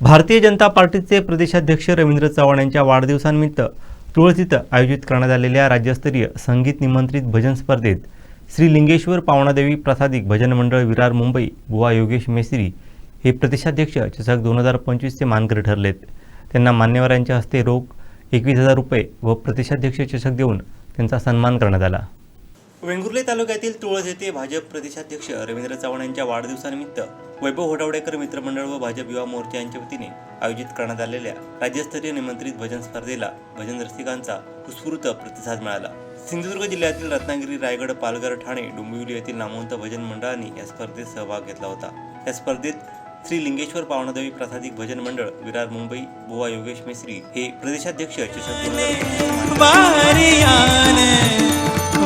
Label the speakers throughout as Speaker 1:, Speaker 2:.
Speaker 1: भारतीय जनता पार्टीचे प्रदेशाध्यक्ष रवींद्र चव्हाण यांच्या वाढदिवसानिमित्त तुळस इथं आयोजित करण्यात आलेल्या राज्यस्तरीय संगीत निमंत्रित भजन स्पर्धेत श्री लिंगेश्वर पावणादेवी प्रासादिक भजन मंडळ विरार मुंबई बुवा योगेश मेसरी हे प्रदेशाध्यक्ष चषक दोन हजार पंचवीसचे मानकरी ठरलेत. त्यांना मान्यवरांच्या हस्ते रोख एकवीस हजार रुपये व प्रदेशाध्यक्ष चषक देऊन त्यांचा सन्मान करण्यात आला. वेंगुर्ले तालुक्यातील तुळस येथे भाजप प्रदेशाध्यक्ष रवींद्र चव्हाण यांच्या वाढदिवसानिमित्त वैभव होडावडेकर मित्रमंडळ व भाजप युवा मोर्चा यांच्या वतीने आयोजित करण्यात आलेल्या राज्यस्तरीय निमंत्रित भजन स्पर्धेला भजन रसिकांचा उत्स्फूर्त प्रतिसाद मिळाला. सिंधुदुर्ग जिल्ह्यातील रत्नागिरी रायगड पालघर ठाणे डोंबिवली येथील नामवंत भजन मंडळांनी या स्पर्धेत सहभाग घेतला होता. या स्पर्धेत श्री लिंगेश्वर पावणादेवी प्रासादिक भजन मंडळ विरार मुंबई बुवा योगेश मिश्री हे प्रदेशाध्यक्ष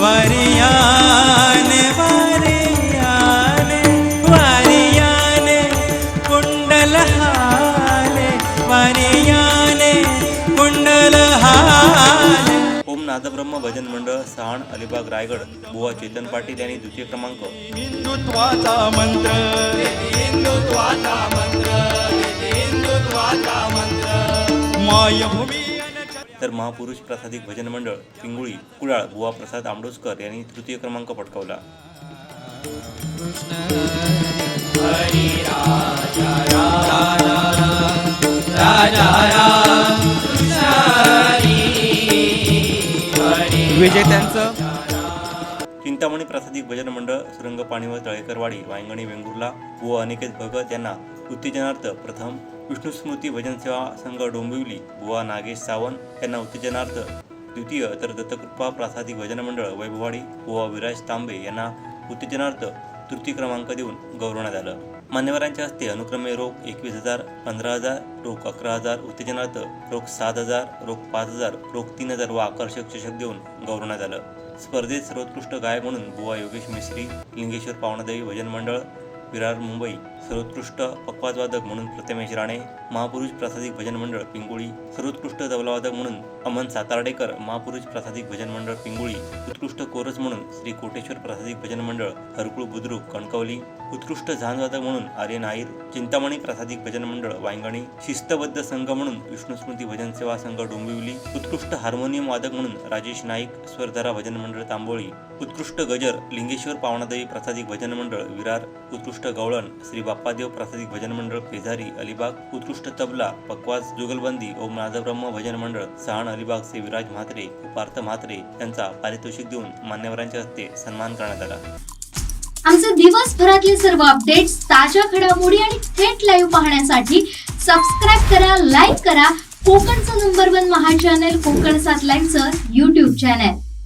Speaker 2: वारियान वारियान वारियान वारियान कुंडल हाले वारियान कुंडल हाले.
Speaker 1: ओम नादब्रह्म भजन मंडळ सहाण अलिबाग रायगड बुवा चेतन पाटील यांनी द्वितीय क्रमांक.
Speaker 2: हिंदुत्वाचा मंत्र. हिंदुत्वाचा मंत्र. हिंदुत्वाचा मंत्र. मायभूमी
Speaker 1: तर महापुरुष प्रसादिक भजन मंडळ पिंगुळी कुडाळ बुवा प्रसाद आंबोजकर यांनी तृतीय क्रमांक पटकावला.
Speaker 2: विजेत्यांचं
Speaker 1: चिंतामणी प्रसादिक भजन मंडळ सुरंग पाणीवर तळेकरवाडी वांगणी वेंगुर्ला व अनिकेत भगत यांना उत्तेजनार्थ प्रथम विष्णुस्मृती भजनसेवा भजन सेवा संघ डोंबिवली बुवा नागेश सावंत यांना उत्तेजनार्थ द्वितीय तर दत्तकृपा प्रासादिक भजन मंडळ वैभववाडी बुवा विराज तांबे यांना उत्तेजनार्थ तृतीय क्रमांक देऊन गौरवण्यात आलं. मान्यवरांच्या हस्ते अनुक्रमे रोख एकवीस हजार पंधरा हजार रोख अकरा हजार उत्तेजनार्थ रोख सात हजार रोख पाच हजार रोख तीन हजार व आकर्षक चषक देऊन गौरवण्यात आलं. स्पर्धेत सर्वोत्कृष्ट गायक म्हणून बुवा योगेश मिश्री लिंगेश्वर पावणादेवी भजन मंडळ विरार मुंबई सर्वोत्कृष्ट पक्वाजवादक म्हणून प्रथमेश राणे महापुरुष प्रासादिक भजन मंडळ पिंगुळी सर्वोत्कृष्ट तबलावादक म्हणून अमन सातार्डेकर महापुरुष प्रासादिक भजन मंडळ पिंगुळी उत्कृष्ट कोरस म्हणून श्री कोटेश्वर प्रासादिक भजन मंडळ हरकुळ बुद्रुक कणकवली उत्कृष्ट झांजवादक म्हणून आर्यन आईर चिंतामणी प्रासादिक भजन मंडळ वायंगणी शिस्तबद्ध संघ म्हणून विष्णुस्मृती भजन सेवा संघ डोंबिवली उत्कृष्ट हार्मोनियम वादक म्हणून राजेश नाईक स्वरधारा भजन मंडळ तांबोळी उत्कृष्ट गजर लिंगेश्वर पावणादेवी प्रासादिक भजन मंडळ विरार उत्कृष्ट गवळण श्री बाप्पादेव प्रासादिक भजन मंडळ पेझारी अलिबाग उत्कृष्ट तबला पकवास जुगलबंदी ओम नादब्रह्म भजन मंडळ सहाण अलिबागचे विराज म्हात्रे व पार्थ म्हात्रे यांचा पारितोषिक देऊन मान्यवरांच्या हस्ते सन्मान करण्यात आला.
Speaker 3: आमचे दिवसभरातले सर्व अपडेट्स ताज्या घडामोडी आणि थेट लाईव्ह पाहण्यासाठी सबस्क्राईब करा लाईक करा. कोकणचं number one Maha channel Kokan सात लाईनचं युट्यूब चॅनल